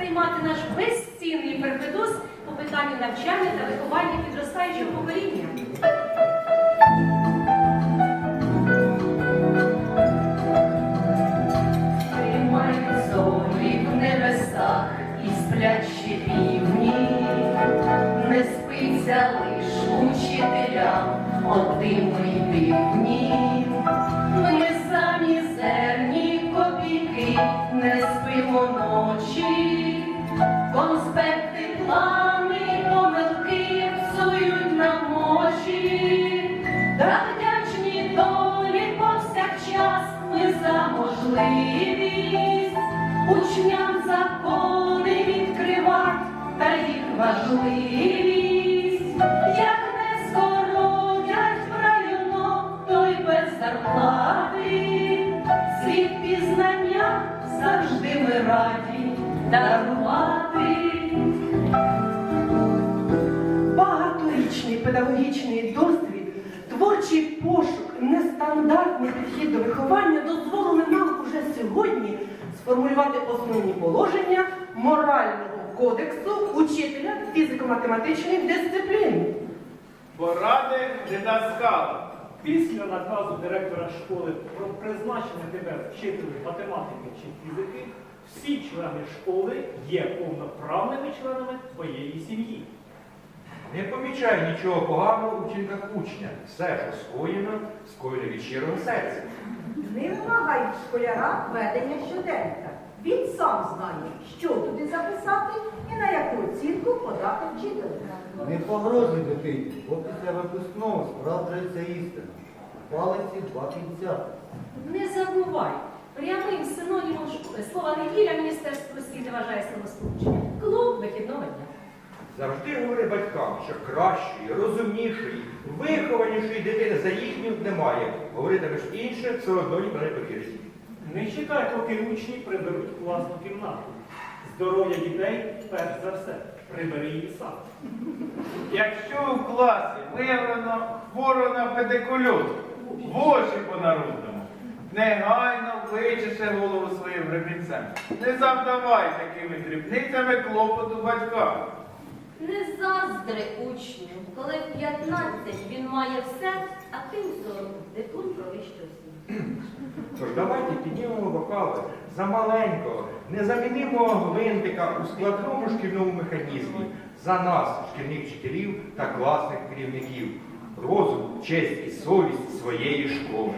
презентувати наш безцінний перпедус по питанню навчання та виховання підростаючого покоління. Тримай зорі в небесах і сплячі півні, не спиться лиш учителям одними й півдні. Ми за учням закони відкривать та їх важливість, як не скоротять в районок, то й без зарплати, світ пізнання завжди ми раді дарувати. Багаторічний педагогічний досвід, творчий пошук, нестандартний підхід до виховання сформулювати основні положення морального кодексу учителя фізико-математичних дисциплін. Поради не таскали. Після наказу директора школи про призначення тебе вчителю математики чи фізики, всі члени школи є повноправними членами твоєї сім'ї. Не помічай нічого поганого у вчинках учня. Все, що скоєно, скоєно від щирого серця. Не вимагай від школяра ведення щоденника. Він сам знає, що туди записати і на яку оцінку подати вчителю. Не погрожуй дитині, бо після випускного справджується істина. Палиці два кінця. Не забувай, прямим синонімом слова неділя Міністерство освіти вважає словосполучення. Клуб. Завжди батькам, що кращої, розумнішої, вихованішої дитини за їхню немає. Говоритимеш інше, все одно ніхто не повірить. Не чекай, поки учні приберуть класну кімнату. Здоров'я дітей перш за все. Прибери її сам. Якщо у класі виявлено хворо на педикульоз, в очі по-народному, негайно вичиси голову своїм гребінцем. Не завдавай такими дрібницями клопоту батькам. Не заздри учню, коли в 15 він має все, а ти у 40 диплом про вищу. Тож давайте піднімемо бокали за маленького, незамінимого гвинтика у складному шкільному механізмі, за нас, шкільних вчителів та класних керівників, розум, честь і совість своєї школи.